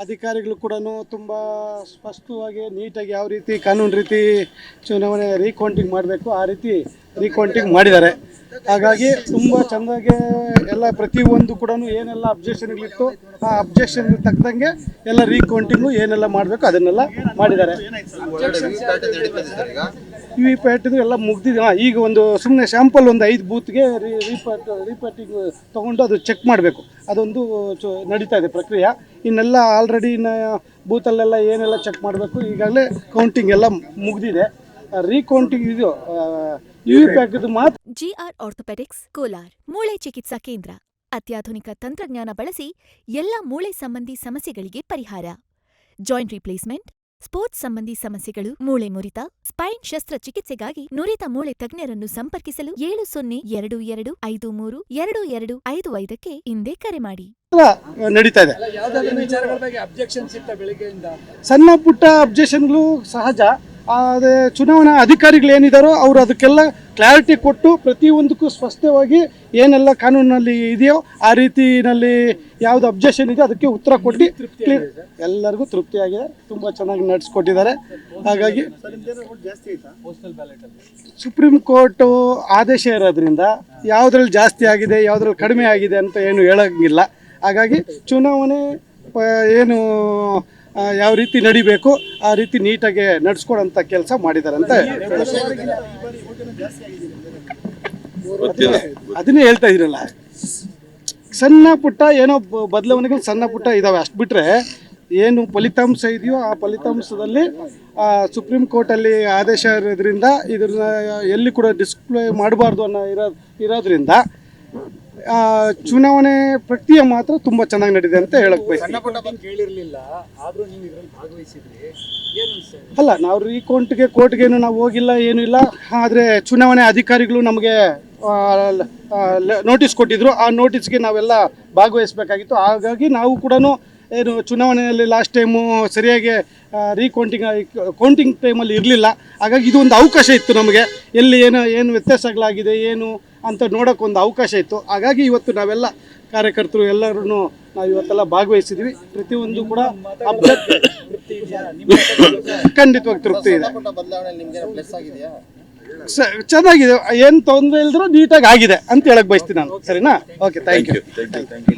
ಅಧಿಕಾರಿಗಳು ಕೂಡ ತುಂಬ ಸ್ಪಷ್ಟವಾಗಿ, ನೀಟಾಗಿ ಯಾವ ರೀತಿ ಕಾನೂನು ರೀತಿ ಚುನಾವಣೆ ರೀಕೌಂಟಿಂಗ್ ಮಾಡಬೇಕು, ಆ ರೀತಿ ರೀಕೌಂಟಿಂಗ್ ಮಾಡಿದ್ದಾರೆ. ಹಾಗಾಗಿ ತುಂಬ ಚೆಂದಾಗಿ ಎಲ್ಲ ಪ್ರತಿಯೊಂದು ಕೂಡ ಏನೆಲ್ಲ ಅಬ್ಜೆಕ್ಷನ್ಗಳಿತ್ತು, ಆ ಅಬ್ಜೆಕ್ಷನ್ ತಕ್ಕಂಗೆ ಎಲ್ಲ ರೀಕೌಂಟಿಂಗು ಏನೆಲ್ಲ ಮಾಡಬೇಕು ಅದನ್ನೆಲ್ಲ ಮಾಡಿದ್ದಾರೆ. ವಿ ವಿ ಪ್ಯಾಟಿದು ಎಲ್ಲ ಮುಗ್ದಿದೆ. ಹಾಂ, ಈಗ ಒಂದು ಸುಮ್ಮನೆ ಸ್ಯಾಂಪಲ್ ಒಂದು ಐದು ಬೂತ್ಗೆ ರೀಪ್ಯಾಟ್ ರೀಪ್ಯಾಟಿಂಗ್ ತೊಗೊಂಡು ಅದು ಚೆಕ್ ಮಾಡಬೇಕು. ಅದೊಂದು ಚು ನಡೀತಾ ಇದೆ ಪ್ರಕ್ರಿಯೆ. ಇನ್ನೆಲ್ಲ ಆಲ್ರೆಡಿ ಇನ್ನು ಬೂತಲ್ಲೆಲ್ಲ ಏನೆಲ್ಲ ಚೆಕ್ ಮಾಡಬೇಕು ಈಗಾಗಲೇ ಕೌಂಟಿಂಗ್ ಎಲ್ಲ ಮುಗ್ದಿದೆ. ರೀಕೌಂಟಿಂಗ್ ಇದು ಯು ವಿ ಪ್ಯಾಟಿದು ಮಾತ್ರ ಜಿಆರ್ ಆರ್ಥೋಪೆಡಿಕ್ಸ್ ಕೋಲಾರ್ ಮೂಳೆ ಚಿಕಿತ್ಸಾ ಕೇಂದ್ರ. ಅತ್ಯಾಧುನಿಕ ತಂತ್ರಜ್ಞಾನ ಬಳಸಿ ಎಲ್ಲ ಮೂಳೆ ಸಂಬಂಧಿ ಸಮಸ್ಯೆಗಳಿಗೆ ಪರಿಹಾರ. ಜಾಯಿಂಟ್ ರಿಪ್ಲೇಸ್ಮೆಂಟ್ ಸ್ಪೋರ್ಟ್ಸ್ ಸಂಬಂಧಿ ಸಮಸ್ಯೆಗಳು ಮೂಳೆ ಮುರಿತ ಸ್ಪೈನ್ ಶಸ್ತ್ರಚಿಕಿತ್ಸೆಗಾಗಿ ನುರಿತ ಮೂಳೆ ತಜ್ಞರನ್ನು ಸಂಪರ್ಕಿಸಲು ಏಳು ಸೊನ್ನೆ ಎರಡು ಎರಡು ಐದು ಮೂರು ಎರಡು ಎರಡು ಐದು ಐದಕ್ಕೆ ಹಿಂದೆ ಕರೆ ಮಾಡಿ. ನಡೀತಾ ಇದೆ. ಯಾವ್ದಾದ್ರು ವಿಚಾರಗಳ ಬಗ್ಗೆ ಅಬ್ಜೆಕ್ಷನ್ಸ್ ಇತ್ತ ಬೆಳಿಗ್ಗೆಯಿಂದ? ಸಣ್ಣ ಪುಟ್ಟ ಅಬ್ಜೆಕ್ಷನ್ಗಳು ಸಹಜ. ಅದೇ ಚುನಾವಣಾ ಅಧಿಕಾರಿಗಳು ಏನಿದ್ದಾರೋ ಅವರು ಅದಕ್ಕೆಲ್ಲ ಕ್ಲಾರಿಟಿ ಕೊಟ್ಟು ಪ್ರತಿಯೊಂದಕ್ಕೂ ಸ್ಪಷ್ಟವಾಗಿ ಏನೆಲ್ಲ ಕಾನೂನಿನಲ್ಲಿ ಇದೆಯೋ ಆ ರೀತಿನಲ್ಲಿ ಯಾವುದು ಅಬ್ಜೆಕ್ಷನ್ ಇದೆಯೋ ಅದಕ್ಕೆ ಉತ್ತರ ಕೊಟ್ಟು ಕ್ಲಿಯರ್ ಎಲ್ಲರಿಗೂ ತೃಪ್ತಿಯಾಗಿದೆ ತುಂಬ ಚೆನ್ನಾಗಿ ನಡೆಸ್ಕೊಟ್ಟಿದ್ದಾರೆ. ಹಾಗಾಗಿ ಸುಪ್ರೀಂ ಕೋರ್ಟು ಆದೇಶ ಇರೋದ್ರಿಂದ ಯಾವುದ್ರಲ್ಲಿ ಜಾಸ್ತಿ ಆಗಿದೆ ಯಾವುದ್ರಲ್ಲಿ ಕಡಿಮೆ ಆಗಿದೆ ಅಂತ ಏನು ಹೇಳೋಂಗಿಲ್ಲ. ಹಾಗಾಗಿ ಚುನಾವಣೆ ಪ- ಏನು ಯಾವ ರೀತಿ ನಡಿಬೇಕು ಆ ರೀತಿ ನೀಟಾಗಿ ನಡ್ಸ್ಕೊಡೋಂಥ ಕೆಲಸ ಮಾಡಿದ್ದಾರೆ ಅಂತ ಅದನ್ನೇ- ಹೇಳ್ತಾ ಇದ್ರಲ್ಲ. ಸಣ್ಣ ಪುಟ್ಟ ಏನೋ ಬದಲಾವಣೆಗಳು ಸಣ್ಣ ಪುಟ್ಟ ಇದಾವೆ. ಅಷ್ಟು ಬಿಟ್ಟರೆ ಏನು ಫಲಿತಾಂಶ ಇದೆಯೋ ಆ ಫಲಿತಾಂಶದಲ್ಲಿ ಸುಪ್ರೀಂ ಕೋರ್ಟಲ್ಲಿ ಆದೇಶ ಇರೋದ್ರಿಂದ ಇದನ್ನ ಎಲ್ಲಿ ಕೂಡ ಡಿಸ್ಪ್ಲೇ ಮಾಡಬಾರ್ದು ಅನ್ನೋ ಇರೋ ಇರೋದ್ರಿಂದ ಚುನಾವಣೆ ಪ್ರಕ್ರಿಯೆ ಮಾತ್ರ ತುಂಬಾ ಚೆನ್ನಾಗಿ ನಡೆದಿದೆ ಅಂತ ಹೇಳಕ್ ಬಯಸ್ತೀನಿ. ಕೇಳಿರ್ಲಿಲ್ಲ ಆದ್ರೂ ನೀವು ಇದ್ರಲ್ಲಿ ಭಾಗವಹಿಸಿದ್ರಿ. ಏನು ಅನ್ಸ್ತಾ ಅಲ್ಲ ನಾವು ರೀಕೌಂಟ್ಗೆ ಕೋರ್ಟ್ಗೇನು ನಾವು ಹೋಗಿಲ್ಲ ಏನು ಇಲ್ಲ. ಆದರೆ ಚುನಾವಣೆ ಅಧಿಕಾರಿಗಳು ನಮಗೆ ನೋಟಿಸ್ ಕೊಟ್ಟಿದ್ರು. ಆ ನೋಟಿಸ್ಗೆ ನಾವೆಲ್ಲ ಭಾಗವಹಿಸಬೇಕಾಗಿತ್ತು. ಹಾಗಾಗಿ ನಾವು ಕೂಡ ಏನು ಚುನಾವಣೆಯಲ್ಲಿ ಲಾಸ್ಟ್ ಟೈಮು ಸರಿಯಾಗಿ ರೀಕೌಂಟಿಂಗ್ ಕೌಂಟಿಂಗ್ ಟೈಮಲ್ಲಿ ಇರಲಿಲ್ಲ. ಹಾಗಾಗಿ ಇದು ಒಂದು ಅವಕಾಶ ಇತ್ತು ನಮಗೆ. ಎಲ್ಲಿ ಏನು ಏನು ವ್ಯತ್ಯಾಸಗಳಾಗಿದೆ, ಏನು ಅಂತ ನೋಡೋಕೆ ಒಂದು ಅವಕಾಶ ಇತ್ತು. ಹಾಗಾಗಿ ಇವತ್ತು ನಾವೆಲ್ಲ ಕಾರ್ಯಕರ್ತರು ಎಲ್ಲರೂ ನಾವು ಇವತ್ತೆಲ್ಲ ಭಾಗವಹಿಸಿದ್ವಿ. ಪ್ರತಿಯೊಂದು ಕೂಡ ಖಂಡಿತವಾಗಿ ತೃಪ್ತಿ ಇದೆ. ಚೆನ್ನಾಗಿದೆ. ಏನು ತೊಂದರೆ ಇಲ್ದ್ರೂ ನೀಟಾಗಿ ಆಗಿದೆ ಅಂತ ಹೇಳಕ್ ಬಯಸ್ತೀನಿ ನಾನು. ಸರಿನಾ? Okay thank you